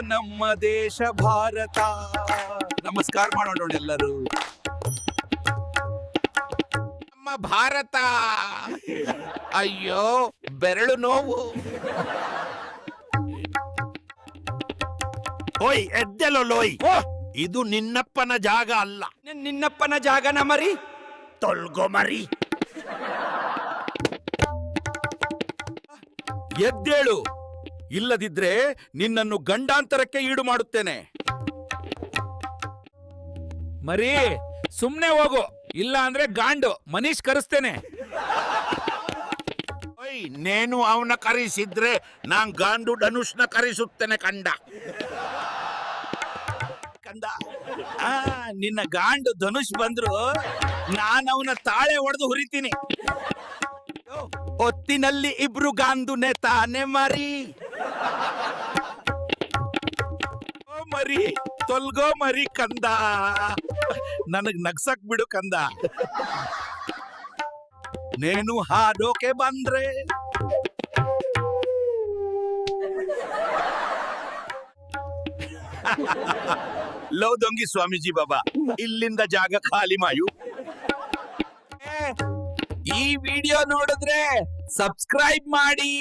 ನಮ್ಮ ದೇಶ ಭಾರತ. ನಮಸ್ಕಾರ ಮಾಡೋಣ ಎಲ್ಲರೂ. ನಮ್ಮ ಭಾರತ. ಅಯ್ಯೋ ಬೆರಳು ನೋವು. ಓಯ್ ಎದ್ದೆಲೋ ಲೋಯ್. ಓ ಇದು ನಿನ್ನಪ್ಪನ ಜಾಗ ಅಲ್ಲ. ನಿನ್- ನಿನ್ನಪ್ಪನ ಜಾಗನ ಮರಿ. ತೊಳ್ಗೊ ಮರಿ. ಎದ್ದೇಳು. ಇಲ್ಲದಿದ್ರೆ ನಿನ್ನನ್ನು ಗಂಡಾಂತರಕ್ಕೆ ಈಡು ಮಾಡುತ್ತೇನೆ ಮರಿ, ಸುಮ್ನೆ ಹೋಗು. ಇಲ್ಲ ಅಂದ್ರೆ ಗಾಂಡು, ಮನೀಶ್ ಕರೆಸ್ತೇನೆ. ಓಯ್, ನೇನು ಅವನ ಕರೆಸಿದ್ರೆ ನಾನ್ ಗಾಂಡು ಧನುಷ್ನ ಕರೆಸುತ್ತೇನೆ ಕಂಡ. ಕಂದ, ಆ, ನಿನ್ನ ಗಾಂಡು ಧನುಷ್ ಬಂದ್ರು ನಾನು ಅವನ ತಾಳೆ ಹೊಡೆದು ಹುರಿತೀನಿ. ಒತ್ತಿನಲ್ಲಿ ಇಬ್ರು ಗಾಂದು ತಾನೆ ಮರಿ. ಮರಿ, ತೊಲ್ಗೋ ಮರಿ ಕಂದ. ನನಗ್ ನಗ್ಸಕ್ ಬಿಡು ಕಂದ. ನೇನು ಹಾಡೋಕೆ ಬಂದ್ರೆ. ಲವ್ ದೊಂಗಿ ಸ್ವಾಮೀಜಿ ಬಾಬಾ, ಇಲ್ಲಿಂದ ಜಾಗ ಖಾಲಿ ಮಾಯು. ಈ ವಿಡಿಯೋ ನೋಡಿದ್ರೆ ಸಬ್ಸ್ಕ್ರೈಬ್ ಮಾಡಿ.